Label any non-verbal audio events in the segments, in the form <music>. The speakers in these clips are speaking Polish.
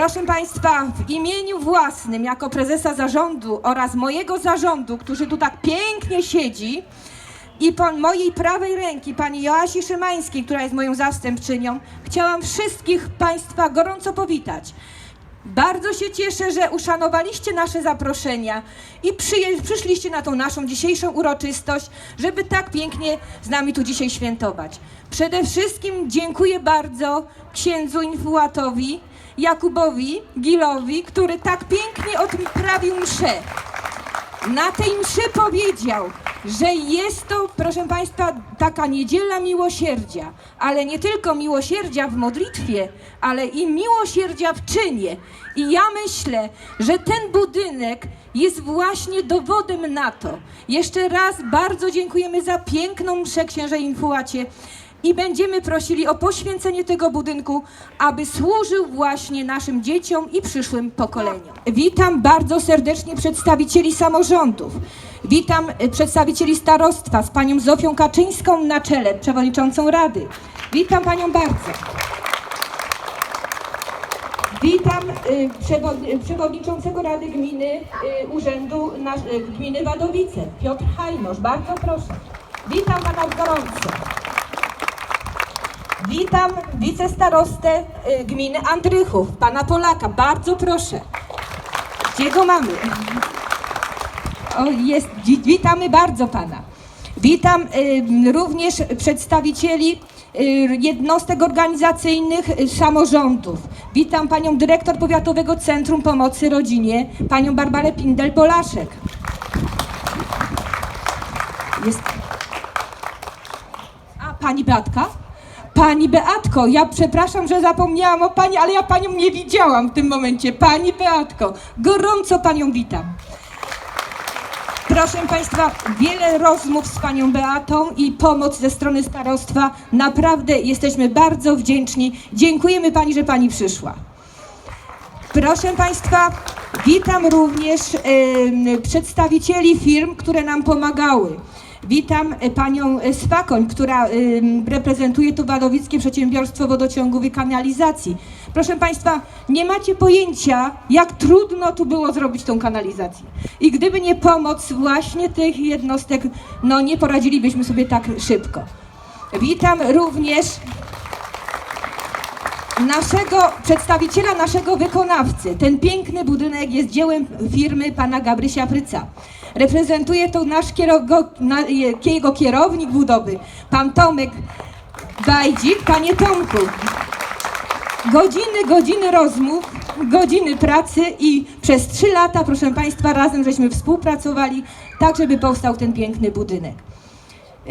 Proszę Państwa, w imieniu własnym, jako prezesa zarządu oraz mojego zarządu, który tu tak pięknie siedzi, i po mojej prawej ręki, pani Joasi Szymańskiej, która jest moją zastępczynią, chciałam wszystkich Państwa gorąco powitać. Bardzo się cieszę, że uszanowaliście nasze zaproszenia i przyszliście na tą naszą dzisiejszą uroczystość, żeby tak pięknie z nami tu dzisiaj świętować. Przede wszystkim dziękuję bardzo księdzu Infułatowi, Jakubowi Gilowi, który tak pięknie odprawił mszę. Na tej mszy powiedział, że jest to, proszę Państwa, taka niedziela miłosierdzia, ale nie tylko miłosierdzia w modlitwie, ale i miłosierdzia w czynie. I ja myślę, że ten budynek jest właśnie dowodem na to. Jeszcze raz bardzo dziękujemy za piękną mszę księże Infułacie i będziemy prosili o poświęcenie tego budynku, aby służył właśnie naszym dzieciom i przyszłym pokoleniom. Witam bardzo serdecznie przedstawicieli samorządów. Witam e, przedstawicieli starostwa z panią Zofią Kaczyńską na czele, przewodniczącą Rady. Witam panią bardzo. Witam przewod- y, przewodniczącego Rady Gminy Urzędu Gminy Wadowice, Piotr Hajnosz. Bardzo proszę. Witam pana gorąco. Witam wicestarostę y, gminy Andrychów, pana Polaka. Bardzo proszę. Gdzie go mamy? O, jest. Wi- Witamy bardzo pana. Witam y, również przedstawicieli y, jednostek organizacyjnych samorządów. Witam panią dyrektor Powiatowego Centrum Pomocy Rodzinie, panią Barbarę Pindel-Polaszek. Jest a pani Beatka? Pani Beatko, ja przepraszam, że zapomniałam o pani, ale ja panią nie widziałam w tym momencie. Pani Beatko, gorąco panią witam. Proszę Państwa, wiele rozmów z Panią Beatą i pomoc ze strony starostwa. Naprawdę jesteśmy bardzo wdzięczni. Dziękujemy Pani, że Pani przyszła. Proszę Państwa, witam również em, przedstawicieli firm, które nam pomagały. Witam e, panią e, Swakoń, która em, reprezentuje tu Wadowickie Przedsiębiorstwo Wodociągów i Kanalizacji. Proszę Państwa, nie macie pojęcia, jak trudno tu było zrobić tą kanalizację. I gdyby nie pomoc właśnie tych jednostek, no nie poradzilibyśmy sobie tak szybko. Witam również naszego przedstawiciela, naszego wykonawcy. Ten piękny budynek jest dziełem firmy pana Gabrysia Pryca. Reprezentuje to nasz kierogo, na, je- jego kierownik budowy, pan Tomek Bajdzik. Panie Tomku, godziny, godziny rozmów, godziny pracy i przez trzy lata, proszę Państwa, razem żeśmy współpracowali, tak żeby powstał ten piękny budynek.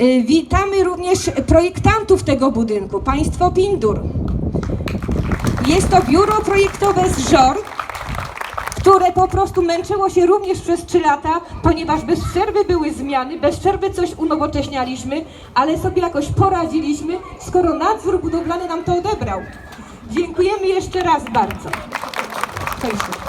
Y, Witamy również projektantów tego budynku, państwo Pindur. Jest to biuro projektowe z żor, które po prostu męczyło się również przez trzy lata, ponieważ bez przerwy były zmiany, bez przerwy coś unowocześnialiśmy, ale sobie jakoś poradziliśmy, skoro nadzór budowlany nam to odebrał. Dziękujemy jeszcze raz bardzo. Cześć.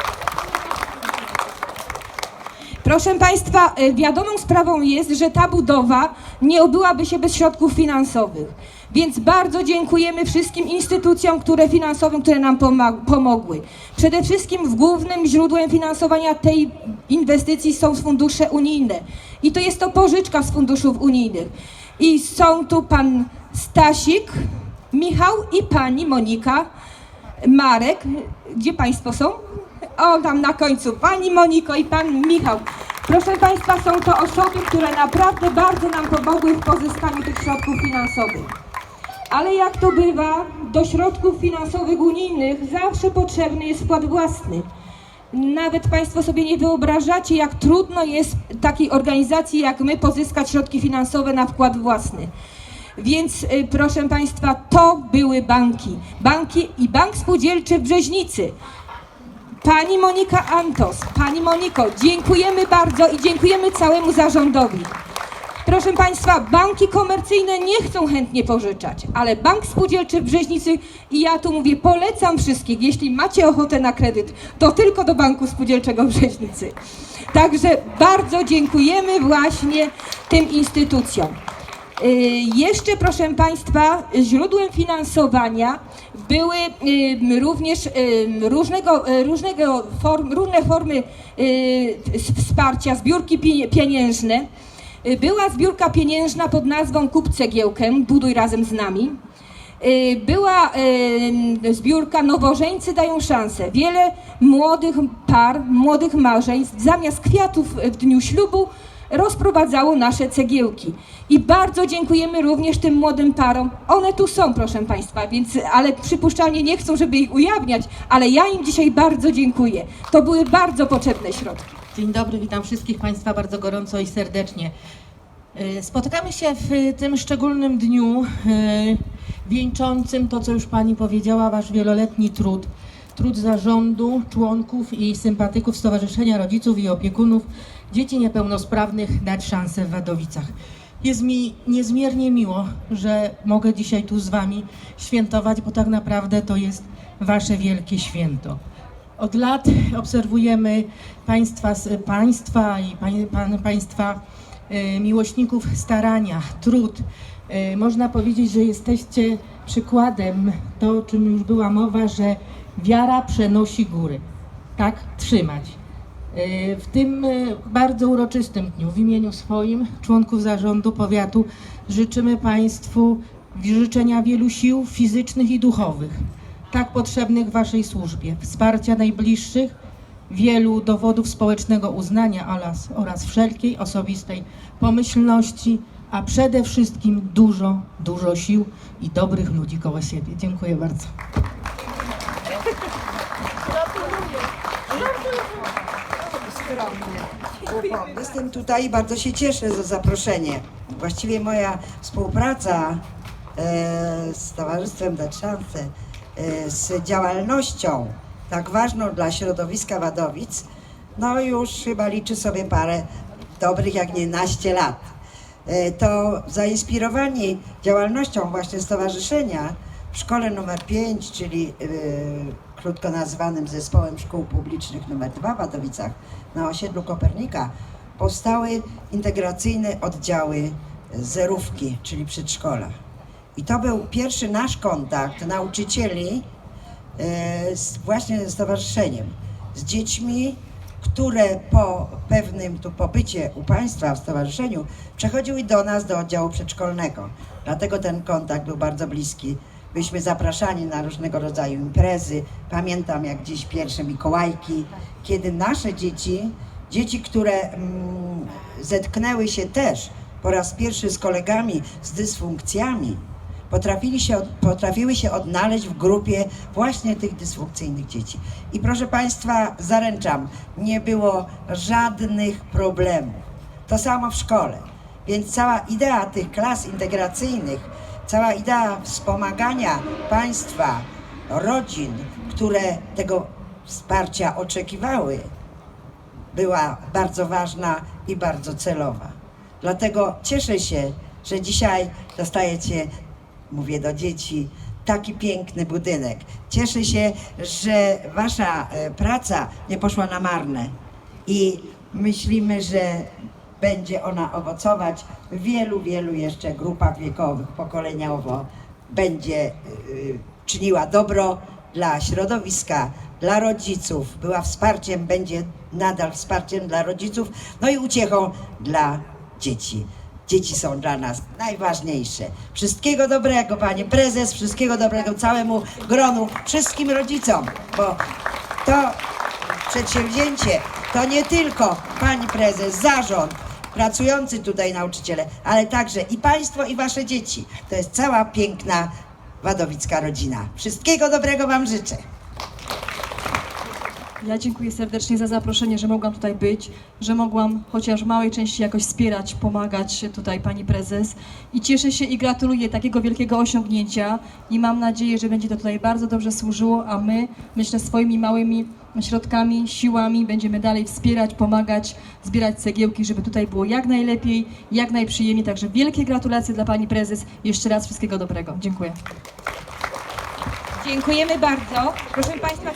Proszę Państwa, e, wiadomą sprawą jest, że ta budowa nie obyłaby się bez środków finansowych. Więc bardzo dziękujemy wszystkim instytucjom, które finansowym, które nam pomogły. Przede wszystkim głównym źródłem finansowania tej inwestycji są fundusze unijne. I to jest to pożyczka z funduszów unijnych. I są tu pan Stasik, Michał i pani Monika Marek. Gdzie Państwo są? O, tam na końcu. Pani Moniko i pan Michał. Proszę Państwa, są to osoby, które naprawdę bardzo nam pomogły w pozyskaniu tych środków finansowych. Ale jak to bywa, do środków finansowych unijnych zawsze potrzebny jest wkład własny. Nawet Państwo sobie nie wyobrażacie, jak trudno jest takiej organizacji jak my pozyskać środki finansowe na wkład własny. Więc y, proszę Państwa, to były banki. Banki i Bank Spółdzielczy w Brzeźnicy. Pani Monika Antos, Pani Moniko, dziękujemy bardzo i dziękujemy całemu zarządowi. Proszę Państwa, banki komercyjne nie chcą chętnie pożyczać, ale Bank Spółdzielczy w Brzeźnicy i ja tu mówię, polecam wszystkich, jeśli macie ochotę na kredyt, to tylko do Banku Spółdzielczego w Brzeźnicy. Także bardzo dziękujemy właśnie tym instytucjom. Y, Jeszcze, proszę Państwa, źródłem finansowania były również różnego, y, różnego form, różne formy y, wsparcia, zbiórki pie- pieniężne. Była zbiórka pieniężna pod nazwą Kup cegiełkę, buduj razem z nami. Była zbiórka Nowożeńcy dają szansę. Wiele młodych par, młodych małżeństw zamiast kwiatów w dniu ślubu rozprowadzało nasze cegiełki. I bardzo dziękujemy również tym młodym parom. One tu są, proszę Państwa, więc, ale przypuszczalnie nie chcą, żeby ich ujawniać, ale ja im dzisiaj bardzo dziękuję. To były bardzo potrzebne środki. Dzień dobry, witam wszystkich Państwa bardzo gorąco i serdecznie. Y, Spotykamy się w tym szczególnym dniu y, wieńczącym to, co już Pani powiedziała, Wasz wieloletni trud. Trud zarządu, członków i sympatyków Stowarzyszenia Rodziców i Opiekunów Dzieci Niepełnosprawnych Dać Szansę w Wadowicach. Jest mi niezmiernie miło, że mogę dzisiaj tu z Wami świętować, bo tak naprawdę to jest Wasze wielkie święto. Od lat obserwujemy państwa, państwa i pań, państwa e, miłośników starania, trud. E, Można powiedzieć, że jesteście przykładem, to o czym już była mowa, że wiara przenosi góry. Tak trzymać. E, W tym e, bardzo uroczystym dniu w imieniu swoim, członków zarządu powiatu, życzymy Państwu życzenia wielu sił fizycznych i duchowych, tak potrzebnych Waszej służbie, wsparcia najbliższych, wielu dowodów społecznego uznania oraz, oraz wszelkiej osobistej pomyślności, a przede wszystkim dużo, dużo sił i dobrych ludzi koło siebie. Dziękuję bardzo. Jestem tutaj i bardzo się cieszę za zaproszenie. Właściwie moja współpraca e, z Towarzystwem Dać Szansę, e, z działalnością tak ważną dla środowiska Wadowic, no już chyba liczy sobie parę dobrych, jak nie naście lat. E, to zainspirowani działalnością właśnie stowarzyszenia w szkole numer 5, czyli krótko nazwanym Zespołem Szkół Publicznych numer 2 w Wadowicach na osiedlu Kopernika, powstały integracyjne oddziały zerówki, czyli przedszkola. I to był pierwszy nasz kontakt nauczycieli e, z, właśnie ze stowarzyszeniem, z dziećmi, które po pewnym tu pobycie u Państwa w stowarzyszeniu przechodziły do nas, do oddziału przedszkolnego. Dlatego ten kontakt był bardzo bliski. Byliśmy zapraszani na różnego rodzaju imprezy. Pamiętam jak dziś pierwsze Mikołajki, kiedy nasze dzieci, dzieci, które mm, zetknęły się też po raz pierwszy z kolegami z dysfunkcjami, potrafili się, potrafiły się odnaleźć w grupie właśnie tych dysfunkcyjnych dzieci. I proszę Państwa, zaręczam, nie było żadnych problemów. To samo w szkole. Więc cała idea tych klas integracyjnych, cała idea wspomagania państwa, rodzin, które tego wsparcia oczekiwały, była bardzo ważna i bardzo celowa. Dlatego cieszę się, że dzisiaj dostajecie, mówię do dzieci, taki piękny budynek. Cieszę się, że wasza e, praca nie poszła na marne i myślimy, że będzie ona owocować w wielu, wielu jeszcze grupach wiekowych, pokoleniowo. Będzie y, czyniła dobro dla środowiska, dla rodziców, była wsparciem, będzie nadal wsparciem dla rodziców, no i uciechą dla dzieci. Dzieci są dla nas najważniejsze. Wszystkiego dobrego, panie prezes, wszystkiego dobrego całemu gronu, wszystkim rodzicom, bo to przedsięwzięcie to nie tylko pani prezes, zarząd, pracujący tutaj nauczyciele, ale także i państwo, i wasze dzieci. To jest cała piękna wadowicka rodzina. Wszystkiego dobrego wam życzę. Ja dziękuję serdecznie za zaproszenie, że mogłam tutaj być, że mogłam chociaż w małej części jakoś wspierać, pomagać tutaj pani prezes. I cieszę się i gratuluję takiego wielkiego osiągnięcia i mam nadzieję, że będzie to tutaj bardzo dobrze służyło, a my, myślę, swoimi małymi środkami, siłami będziemy dalej wspierać, pomagać, zbierać cegiełki, żeby tutaj było jak najlepiej, jak najprzyjemniej. Także wielkie gratulacje dla pani prezes. Jeszcze raz wszystkiego dobrego. Dziękuję. Dziękujemy bardzo. Proszę Państwa,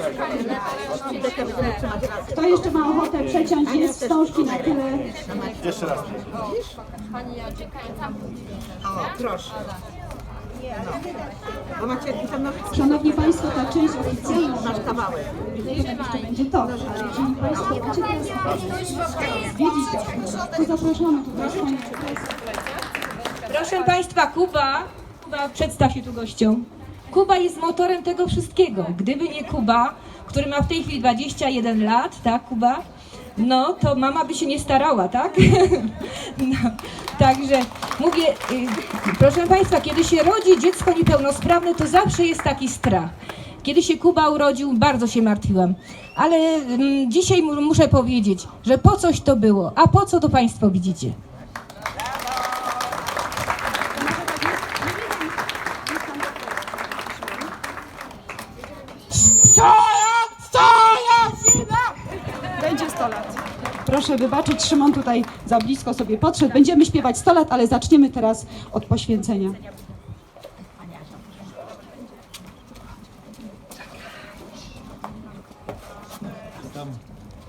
Kto jeszcze ma ochotę przeciąć jest wstążki na tyle. Szanowni Państwo, ta część oficjalna masz kawałek. Jeszcze będzie to, ale jeżeli Państwo macie teraz wiedzieć, to zapraszamy tutaj proszę Państwa, Kuba, Kuba, przedstaw się tu gościom. Kuba jest motorem tego wszystkiego. Gdyby nie Kuba, który ma w tej chwili 21 lat, tak Kuba? No, to mama by się nie starała, tak? <laughs> No, także mówię, y, proszę Państwa, kiedy się rodzi dziecko niepełnosprawne, to zawsze jest taki strach. Kiedy się Kuba urodził, bardzo się martwiłam. Ale mm, dzisiaj mu- muszę powiedzieć, że po coś to było. A po co to Państwo widzicie? Będzie 100 lat. Proszę wybaczyć, Szymon tutaj za blisko sobie podszedł. Będziemy śpiewać 100 lat, ale zaczniemy teraz od poświęcenia.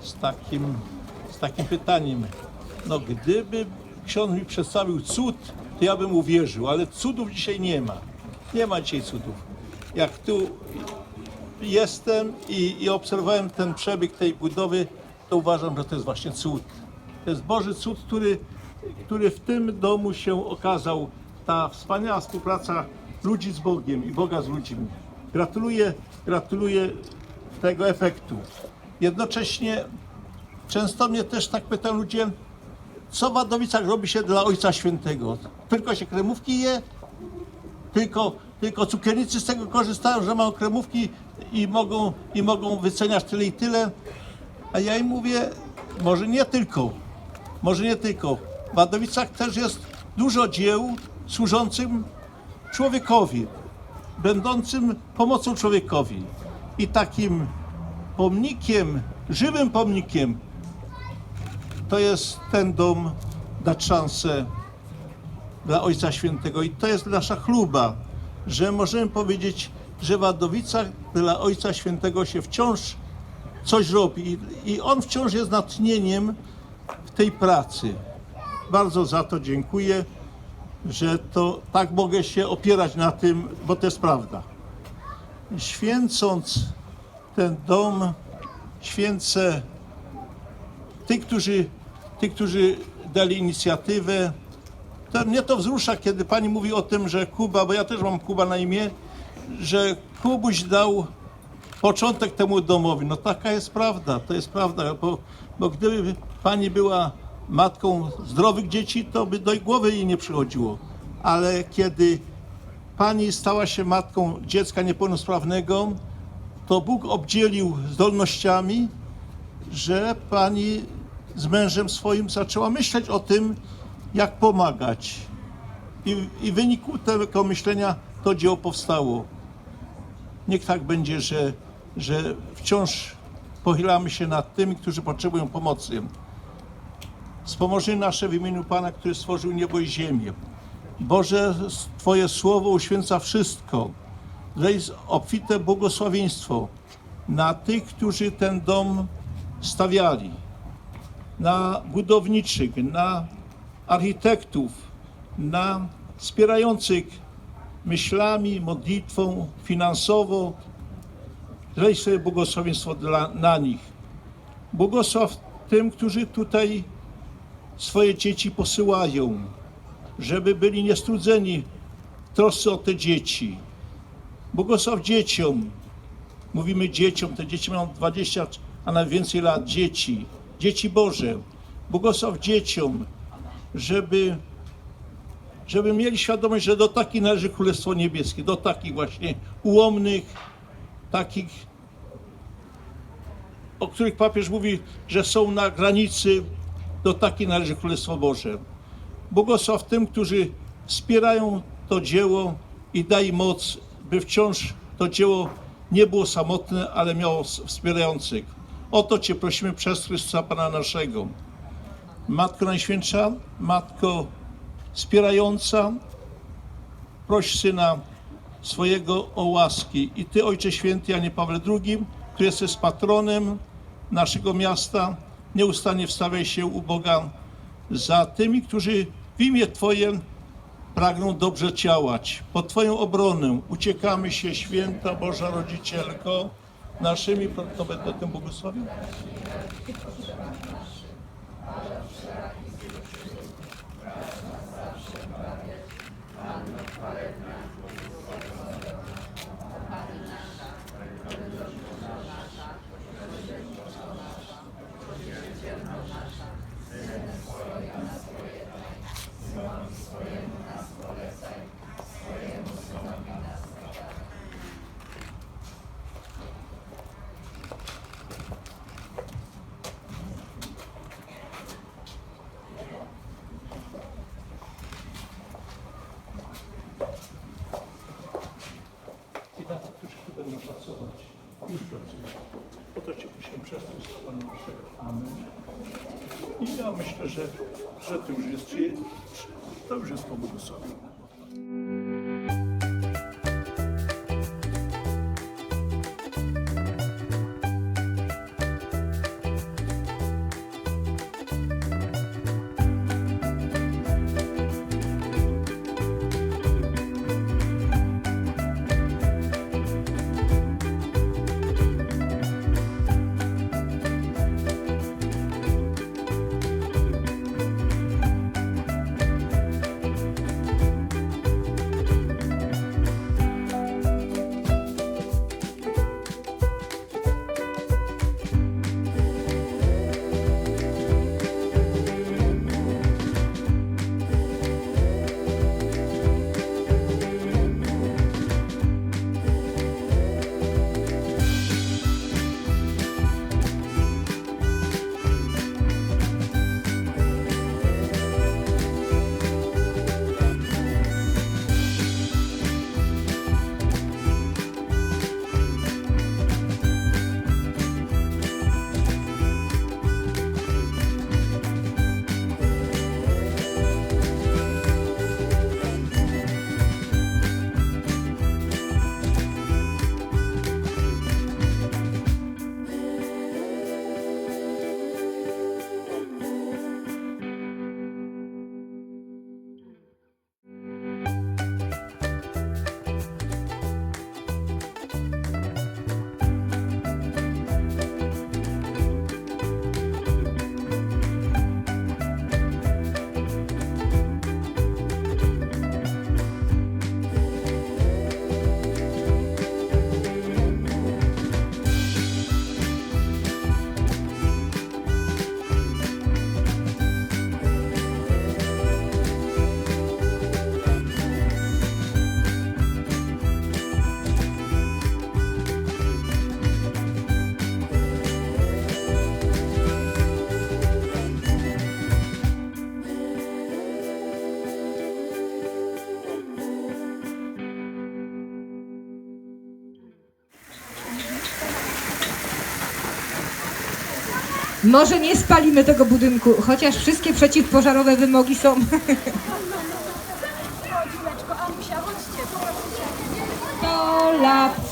z takim, z takim pytaniem. No gdyby ksiądz mi przedstawił cud, to ja bym uwierzył, ale cudów dzisiaj nie ma. Nie ma dzisiaj cudów. Jak tu jestem i, i obserwowałem ten przebieg tej budowy, to uważam, że to jest właśnie cud. To jest Boży cud, który, który w tym domu się okazał. Ta wspaniała współpraca ludzi z Bogiem i Boga z ludźmi. Gratuluję, gratuluję tego efektu. Jednocześnie często mnie też tak pytają ludzie, co w Wadowicach robi się dla Ojca Świętego? Tylko się kremówki je? Tylko, tylko cukiernicy z tego korzystają, że mają kremówki i mogą, i mogą wyceniać tyle i tyle? A ja im mówię, może nie tylko, może nie tylko. W Wadowicach też jest dużo dzieł służącym człowiekowi, będącym pomocą człowiekowi. I takim pomnikiem, żywym pomnikiem, to jest ten dom, dać szansę dla Ojca Świętego. I to jest nasza chluba, że możemy powiedzieć, że w Wadowicach dla Ojca Świętego się wciąż coś robi. I, on wciąż jest natchnieniem w tej pracy. Bardzo za to dziękuję, że to tak mogę się opierać na tym, bo to jest prawda. Święcąc ten dom, święcę tych, którzy, tych, którzy dali inicjatywę. To mnie to wzrusza, kiedy pani mówi o tym, że Kuba, bo ja też mam Kuba na imię, że Kubuś dał początek temu domowi. No taka jest prawda, to jest prawda, bo, bo gdyby pani była matką zdrowych dzieci, to by do głowy jej nie przychodziło. Ale kiedy pani stała się matką dziecka niepełnosprawnego, to Bóg obdzielił zdolnościami, że pani z mężem swoim zaczęła myśleć o tym, jak pomagać. I, i w wyniku tego myślenia to dzieło powstało. Niech tak będzie, że, że wciąż pochylamy się nad tymi, którzy potrzebują pomocy. Wspomoże nasze w imieniu Pana, który stworzył niebo i ziemię. Boże, Twoje słowo uświęca wszystko. Daj obfite błogosławieństwo na tych, którzy ten dom stawiali, na budowniczych, na architektów, na wspierających myślami, modlitwą, finansowo. Daj sobie błogosławieństwo dla, na nich. Błogosław tym, którzy tutaj swoje dzieci posyłają, żeby byli niestrudzeni w trosce o te dzieci. Błogosław dzieciom. Mówimy dzieciom, te dzieci mają 20, a nawet więcej lat, dzieci, dzieci Boże. Błogosław dzieciom, żeby, żeby mieli świadomość, że do takich należy Królestwo Niebieskie, do takich właśnie ułomnych, takich, o których papież mówi, że są na granicy, do takich należy Królestwo Boże. Błogosław tym, którzy wspierają to dzieło i daj moc, by wciąż to dzieło nie było samotne, ale miało wspierających. O to Cię prosimy przez Chrystusa Pana naszego. Matko Najświętsza, Matko wspierająca, proś Syna swojego o łaski. I Ty, Ojcze Święty Janie Pawle II, który jesteś patronem naszego miasta, nieustannie wstawiaj się u Boga za tymi, którzy w imię Twoje pragną dobrze działać. Pod Twoją obronę uciekamy się, święta Boża Rodzicielko, naszymi, to będę tym błogosławił. I na tych, którzy tu będą pracować, już pracują. Po to Cię musimy przestać z Panem naszego. I ja myślę, że, że to już jest, to już jest pobłogosławione. Może nie spalimy tego budynku, chociaż wszystkie przeciwpożarowe wymogi są. Sto lat.